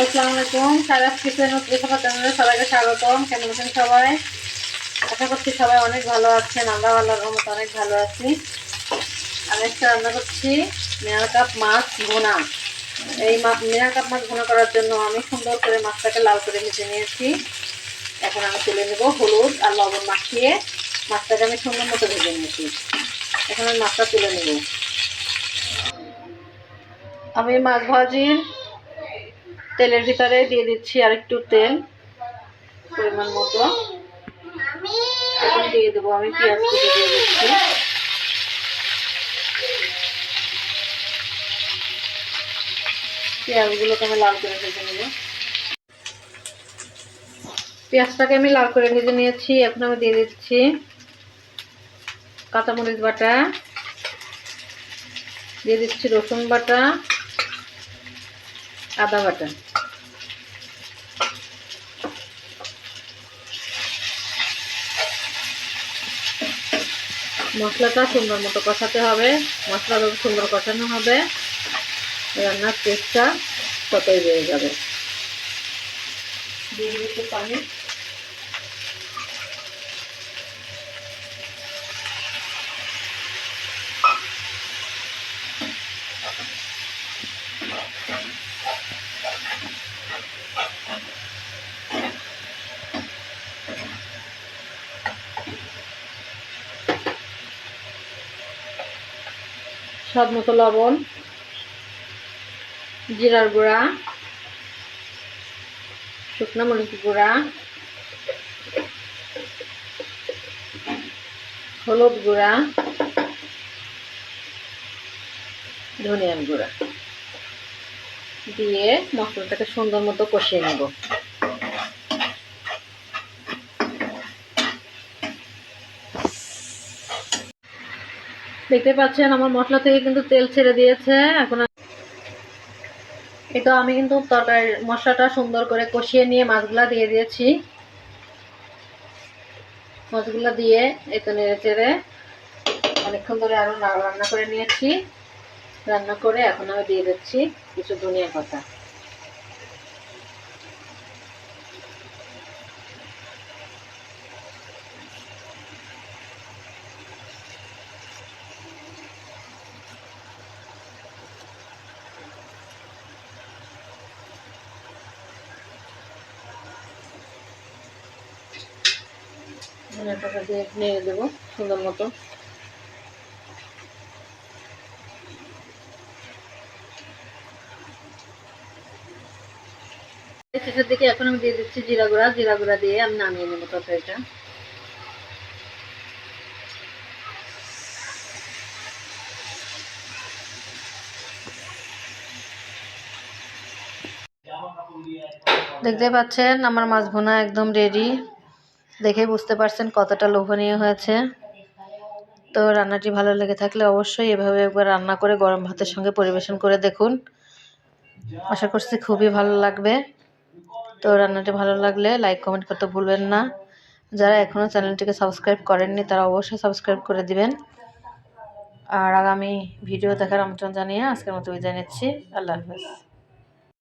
আসসালামু আলাইকুম। সারাস কিচেন লেখাপড়া চ্যানেলে সবাইকে স্বাগতম। কেমন আছেন সবাই? আশা করছি সবাই অনেক ভালো আছেন। আমরা আল্লাহর রহমতে অনেক ভালো আছি। আমি আজকে রান্না করছি মেয়ার কাপ মাছ ভুনা। এই মেয়ার কাপ মাছ ভুনা করার জন্য আমি সুন্দর করে মাছটাকে লাল করে ভেজে নিয়েছি। এখন আমি তুলে নেব হলুদ আর লবণ মাখিয়ে মাছটাকে আমি সুন্দর মতো ভেজে নিয়েছি। এখন আমি মাছটা তুলে নেব। আমি মাছ ভাজির তেলের ভিতরে দিয়ে দিচ্ছি আর একটু তেল, পরিমাণ মতো। এখন দিয়ে দেবো আমি পেঁয়াজ কুচি দিয়ে দিচ্ছি। পেঁয়াজগুলোকে আমি লাল করে ভেজে নেব। পেঁয়াজটাকে আমি লাল করে ভেজে নিয়েছি, এখন আমি দিয়ে দিচ্ছি কাঁচামরিচ বাটা। দিয়ে দিচ্ছি রসুন বাটা। আদা বাটা। মশলাটা সুন্দর মতো কষাতে হবে মশলা যত সুন্দর কষানো হবে। রান্নার টেস্টটা ততই বেড়ে যাবে। দিয়ে দিচ্ছি পানি। স্বাদ মতো লবণ, জিরার গুঁড়া, শুকনো মরিচ গুঁড়া, হলুদ গুঁড়া, ধনিয়ার গুঁড়া। দিয়ে মশলাটাকে সুন্দর মতো কষিয়ে নেব। দেখতে পাচ্ছেন, আমার মশলা থেকে কিন্তু তেল ছেড়ে দিয়েছে। এখন এটা আমি কিন্তু তরকারি মশলাটা সুন্দর করে কষিয়ে নিয়ে মাছগুলা দিয়ে দিয়েছি। মাছগুলা দিয়ে এতো নেড়ে চেড়ে অনেকক্ষণ ধরে আরও রান্না করে নিয়েছি। রান্না করে এখন আমি দিয়ে দিচ্ছি কিছু ধনিয়া পাতা। ধনিয়া দিয়ে নেড়ে দেবো সুন্দর মতো। শেষের দিকে এখন আমি দিয়ে দিচ্ছি জিরা গুঁড়া জিরা গুঁড়া দিয়ে আমি নামিয়ে নেব তরকারিটা। দেখতে পাচ্ছেন, আমার মাছ ভুনা একদম রেডি দেখে বুঝতে পারছেন কতটা লোভনীয় হয়েছে। তো রান্নাটি ভালো লেগে থাকলে অবশ্যই এভাবে একবার রান্না করে গরম ভাতের সঙ্গে পরিবেশন করে দেখুন। আশা করছি খুবই ভালো লাগবে। তো রান্নাটি ভালো লাগলে লাইক, কমেন্ট করতে ভুলবেন না। যারা এখনও চ্যানেলটিকে সাবস্ক্রাইব করেননি, তারা অবশ্যই সাবস্ক্রাইব করে দিবেন। আর আগামী ভিডিও দেখার আমন্ত্রণ জানিয়ে আজকের মতো বিদায় নিচ্ছি। আল্লাহ হাফেজ।